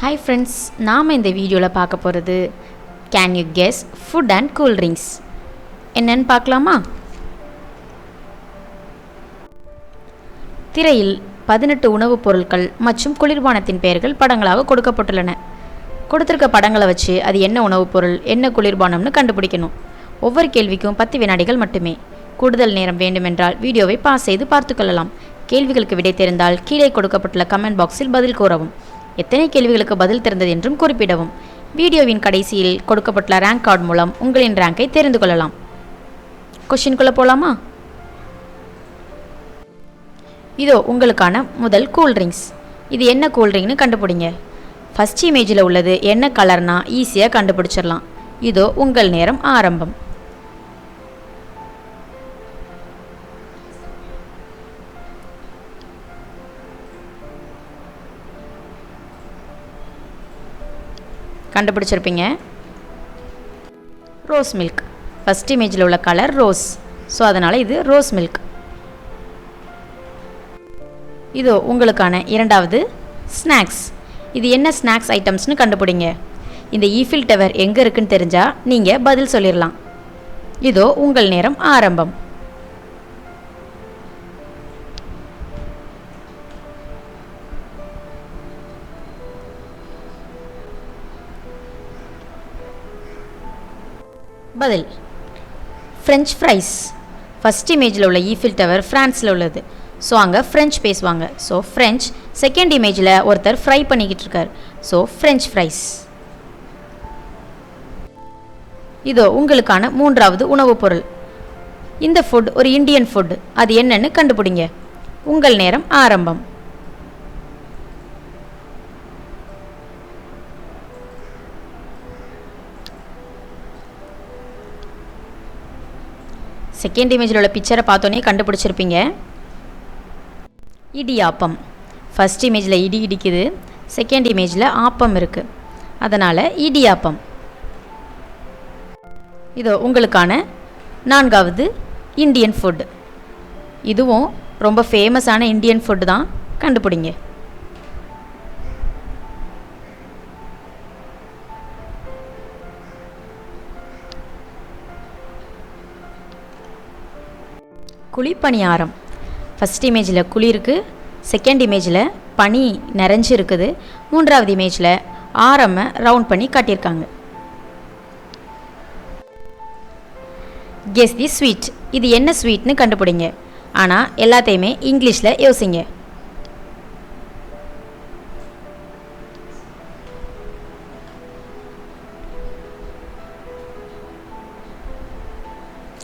Hi friends நாம் இந்த வீடியோவில் பார்க்க போகிறது can you guess food and cool drinks என்னன்னு பார்க்கலாமா? திரையில் பதினெட்டு உணவுப் பொருட்கள் மற்றும் குளிர்பானத்தின் பெயர்கள் படங்களாக கொடுக்கப்பட்டுள்ளன. கொடுத்துருக்க படங்களை வச்சு அது என்ன உணவுப் பொருள் என்ன குளிர்பானம்னு கண்டுபிடிக்கணும். ஒவ்வொரு கேள்விக்கும் பத்து வினாடிகள் மட்டுமே. கூடுதல் நேரம் வேண்டுமென்றால் வீடியோவை பாஸ் செய்து பார்த்துக்கொள்ளலாம் கேள்விகளுக்கு விடை தெரிந்தால் கீழே கொடுக்கப்பட்டுள்ள கமெண்ட் பாக்ஸில் பதில் கூறவும். எத்தனை கேள்விகளுக்கு பதில் தெரிந்தது என்றும் குறிப்பிடவும். வீடியோவின் கடைசியில் கொடுக்கப்பட்டுள்ள ரேங்க் கார்டு மூலம் உங்களின் ரேங்கை தெரிந்து கொள்ளலாம். கொஷின்குள்ளே போகலாமா இதோ உங்களுக்கான முதல் கூல்ட்ரிங்க்ஸ் இது என்ன கூல்ட்ரிங்க்னு கண்டுபிடிங்க. ஃபஸ்ட் இமேஜில் உள்ளது என்ன கலர்னா ஈஸியாக கண்டுபிடிச்சிடலாம். இதோ உங்கள் நேரம் ஆரம்பம். கண்டுபிடிச்சிருப்பீங்க. ரோஸ் மில்க் ஃபஸ்ட் இமேஜில் உள்ள கலர் ரோஸ் ஸோ அதனால் இது ரோஸ் மில்க் இதோ உங்களுக்கான இரண்டாவது ஸ்நாக்ஸ் இது என்ன ஸ்நாக்ஸ் ஐட்டம்ஸ்னு கண்டுபிடிங்க. இந்த ஈஃபில் டவர் எங்கே இருக்குன்னு தெரிஞ்சால் நீங்கள் பதில் சொல்லிடலாம் இதோ உங்கள் நேரம் ஆரம்பம். பதில். ஃப்ரெஞ்ச் ஃப்ரைஸ் ஃபஸ்ட் இமேஜில் உள்ள ஈஃபில் டவர் ஃப்ரான்ஸில் உள்ளது. ஸோ அங்கே ஃப்ரெஞ்ச் பேசுவாங்க. ஸோ ஃப்ரெஞ்ச் செகண்ட் இமேஜில் ஒருத்தர் ஃப்ரை பண்ணிக்கிட்டு இருக்கார். ஸோ ஃப்ரெஞ்ச் ஃப்ரைஸ் இதோ உங்களுக்கான மூன்றாவது உணவுப் பொருள். இந்த ஃபுட் ஒரு இந்தியன் ஃபுட் அது என்னன்னு கண்டுபிடிங்க. உங்கள் நேரம் ஆரம்பம். செகண்ட் இமேஜில் உள்ள பிக்சரை பார்த்தோன்னே கண்டுபிடிச்சிருப்பீங்க. இடியாப்பம் ஃபஸ்ட் இமேஜில் இடி இடிக்குது. செகண்ட் இமேஜில் ஆப்பம் இருக்குது அதனால் இடியாப்பம் இதோ உங்களுக்கான நான்காவது இந்தியன் ஃபுட் இதுவும் ரொம்ப ஃபேமஸான இந்தியன் ஃபுட்டு தான். கண்டுபிடிங்க. குழிப்பணியாரம் ஃபஸ்ட் இமேஜில் குழி இருக்குது செகண்ட் இமேஜில் பனி நிறைஞ்சு இருக்குது மூன்றாவது இமேஜில் ஆரமை ரவுண்ட் பண்ணி காட்டியிருக்காங்க. கெஸ் தி ஸ்வீட் இது என்ன ஸ்வீட்னு கண்டுபிடிங்க. ஆனால் எல்லாத்தையுமே இங்கிலீஷில் யோசிங்க.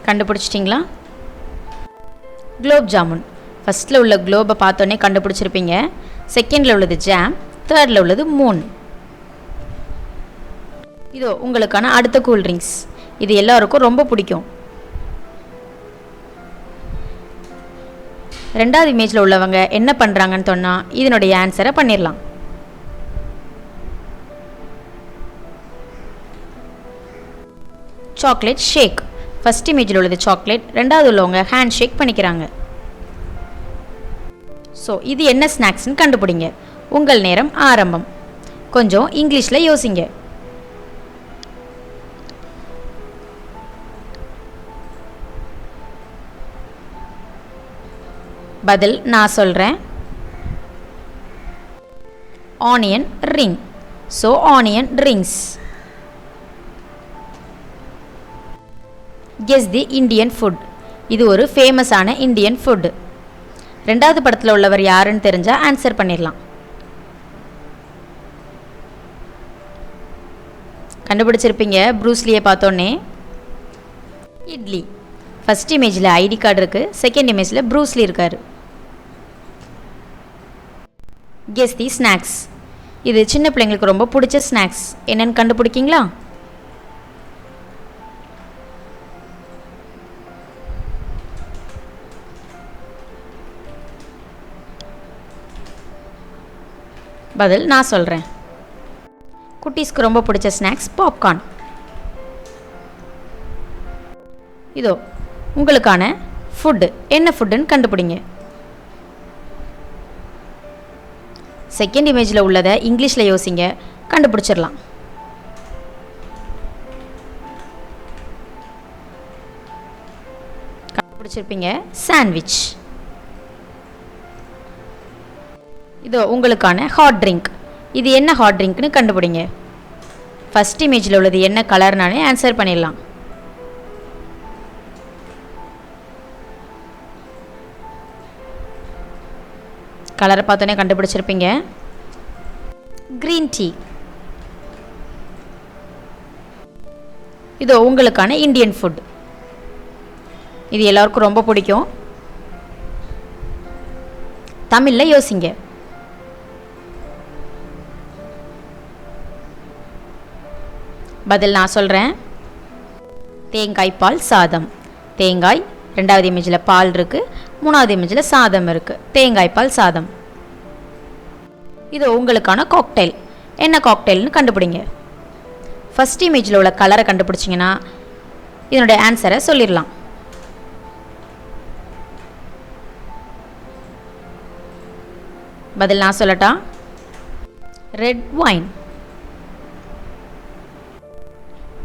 கண்டுபிடிச்சிட்டிங்களா? குலோப் ஜாமுன் ஃபஸ்ட்டில் உள்ள குலோபை பார்த்தோன்னே கண்டுபிடிச்சிருப்பீங்க. செகண்டில் உள்ளது ஜாம் தேர்டில் உள்ளது மூன் இதோ உங்களுக்கான அடுத்த கூல்ட்ரிங்க்ஸ் இது எல்லாருக்கும் ரொம்ப பிடிக்கும். ரெண்டாவது இமேஜில் உள்ளவங்க என்ன பண்ணுறாங்கன்னு சொன்னால் இதனுடைய ஆன்சரை பண்ணிடலாம் சாக்லேட் ஷேக் ஃபஸ்ட் இமேஜில் உள்ளது சாக்லேட் ரெண்டாவது உள்ளவங்க ஹேண்ட் ஷேக் பண்ணிக்கிறாங்க. ஸோ இது என்ன ஸ்நாக்ஸ்னு கண்டுபிடிங்க. உங்கள் நேரம் ஆரம்பம். கொஞ்சம் இங்கிலீஷில் யோசிங்க. பதில் நான் சொல்கிறேன் onion ring so onion rings guess the Indian food இது ஒரு ஃபேமஸான இண்டியன் ஃபுட் ரெண்டாவது படத்தில் உள்ளவர் யாருன்னு தெரிஞ்சால் ஆன்சர் பண்ணிடலாம். கண்டுபிடிச்சிருப்பீங்க ப்ரூஸ்லியை பார்த்தோன்னே. இட்லி. ஃபஸ்ட் இமேஜில் ஐடி கார்டு இருக்குது செகண்ட் இமேஜில் ப்ரூஸ்லி இருக்கார். கெஸ் தி ஸ்நாக்ஸ் இது சின்ன பிள்ளைங்களுக்கு ரொம்ப பிடிச்ச ஸ்நாக்ஸ் என்னென்னு கண்டுபிடிக்கிங்களா? பதில் நான் சொல்கிறேன் குட்டீஸ்க்கு ரொம்ப பிடிச்ச ஸ்நாக்ஸ் பாப்கார்ன். இதோ உங்களுக்கான ஃபுட்டு என்ன ஃபுட்டுன்னு கண்டுபிடிங்க. செகண்ட் இமேஜில் உள்ளதை இங்கிலீஷில் யோசிங்க. கண்டுபிடிச்சிடலாம். கண்டுபிடிச்சிருப்பீங்க. சாண்ட்விச் இது உங்களுக்கான ஹாட் ட்ரிங்க் இது என்ன ஹாட் ட்ரிங்க்னு கண்டுபிடிங்க. ஃபஸ்ட் இமேஜில் உள்ளது என்ன கலர்னாலே ஆன்சர் பண்ணிடலாம். கலரை பார்த்தோன்னே கண்டுபிடிச்சிருப்பீங்க. க்ரீன் டீ இதோ உங்களுக்கான இந்தியன் ஃபுட் இது எல்லாருக்கும் ரொம்ப பிடிக்கும். தமிழில் யோசிங்க. பதில் நான் சொல்கிறேன் தேங்காய் பால் சாதம். தேங்காய் ரெண்டாவது இமேஜில் பால் இருக்குது மூணாவது இமேஜில் சாதம் இருக்குது தேங்காய் பால் சாதம். இது உங்களுக்கான காக்டெயில் என்ன காக்டெயில்னு கண்டுபிடிங்க. ஃபஸ்ட் இமேஜில் உள்ள கலரை கண்டுபிடிச்சிங்கன்னா இதனுடைய ஆன்சரை சொல்லிடலாம். பதில் நான் சொல்லட்டா? Red wine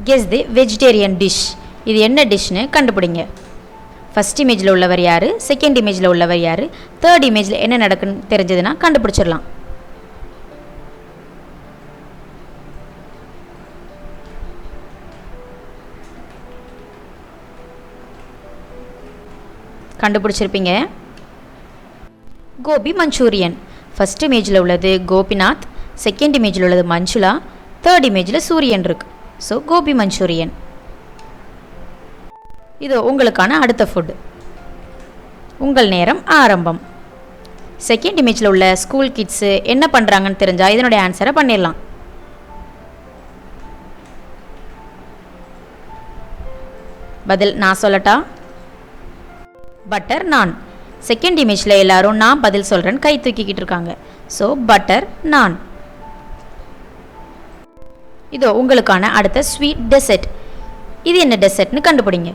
guess the vegetarian dish இது என்ன டிஷ்னு கண்டுபிடிங்க. ஃபஸ்ட் இமேஜில் உள்ளவர் யார்? செகண்ட் இமேஜில் உள்ளவர் யார்? தேர்ட் இமேஜில் என்ன நடக்குன்னு தெரிஞ்சதுன்னா கண்டுபிடிச்சிடலாம். கண்டுபிடிச்சிருப்பீங்க. கோபி மஞ்சூரியன். ஃபஸ்ட் இமேஜில் உள்ளது கோபிநாத். செகண்ட் இமேஜில் உள்ளது மஞ்சுளா. தேர்ட் இமேஜில் சூரியன் இருக்கு. ஸோ கோபி மஞ்சூரியன் இது உங்களுக்கான அடுத்த ஃபுட் உங்கள் நேரம் ஆரம்பம். செகண்ட் இமேஜில் உள்ள ஸ்கூல் கிட்ஸு என்ன பண்ணுறாங்கன்னு தெரிஞ்சால் இதனுடைய ஆன்சரை பண்ணிடலாம். பதில் நான் சொல்லட்டா? பட்டர் நான் செகண்ட் இமேஜில் எல்லாரும் நான் பதில் சொல்கிறேன்னு கை தூக்கிக்கிட்டு இருக்காங்க. ஸோ பட்டர் நான் இதோ உங்களுக்கான அடுத்த ஸ்வீட் டெசர்ட் இது என்ன டெசர்ட்னு கண்டுபிடிங்க.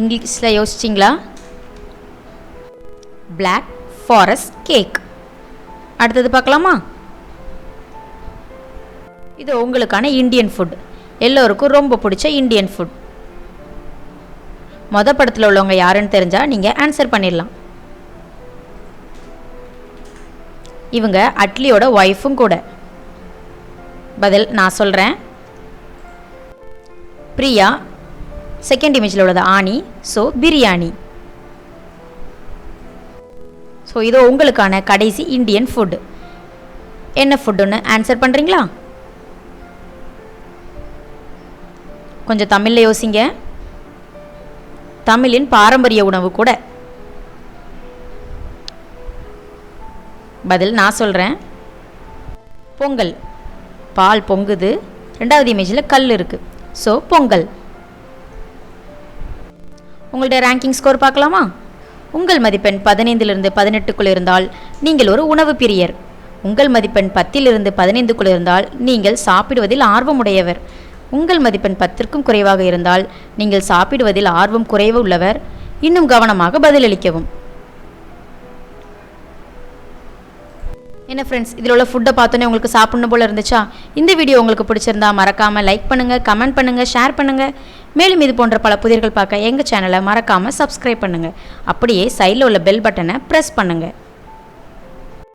இங்கிலீஷில் யோசிச்சிங்களா? பிளாக் ஃபாரஸ்ட் கேக் அடுத்தது பார்க்கலாமா? இது உங்களுக்கான இந்தியன் ஃபுட் எல்லோருக்கும் ரொம்ப பிடிச்ச இந்தியன் ஃபுட் மொத படத்தில் உள்ளவங்க யாருன்னு தெரிஞ்சால் நீங்கள் ஆன்சர் பண்ணிடலாம். இவங்க அட்லியோட ஒய்ஃபும் கூட. பதில் நான் சொல்கிறேன் பிரியா செகண்ட் இமேஜில் உள்ளது ஆனி ஸோ பிரியாணி. ஸோ இதோ உங்களுக்கான கடைசி இந்தியன் ஃபுட் என்ன ஃபுட்டுன்னு ஆன்சர் பண்ணுறீங்களா கொஞ்சம் தமிழில் யோசிங்க. தமிழின் பாரம்பரிய உணவு கூட. பதில் நான் சொல்கிறேன் பொங்கல். பால் பொங்குது. ரெண்டாவது இமேஜில் கல் இருக்குது ஸோ பொங்கல். உங்கள்கிட்ட ரேங்கிங் ஸ்கோர் பார்க்கலாமா? உங்கள் மதிப்பெண் பதினைந்திலிருந்து பதினெட்டுக்குள் இருந்தால் நீங்கள் ஒரு உணவு பிரியர். உங்கள் மதிப்பெண் பத்திலிருந்து பதினைந்துக்குள் இருந்தால் நீங்கள் சாப்பிடுவதில் ஆர்வமுடையவர். உங்கள் மதிப்பெண் பத்திற்கும் குறைவாக இருந்தால் நீங்கள் சாப்பிடுவதில் ஆர்வம் குறைவு உள்ளவர். இன்னும் கவனமாக பதிலளிக்கவும். என்ன ஃப்ரெண்ட்ஸ் இதில் உள்ள ஃபுட்டை பார்த்தோன்னே உங்களுக்கு சாப்பிடணும் போல் இருந்துச்சா? இந்த வீடியோ உங்களுக்கு பிடிச்சிருந்தா மறக்காமல் லைக் பண்ணுங்கள் கமெண்ட் பண்ணுங்கள் ஷேர் பண்ணுங்கள் மேலும் இது போன்ற பல புதிர்கள் பார்க்க எங்கள் சேனலை மறக்காமல் சப்ஸ்கிரைப் பண்ணுங்கள் அப்படியே சைடில் உள்ள பெல் பட்டனை ப்ரெஸ் பண்ணுங்கள்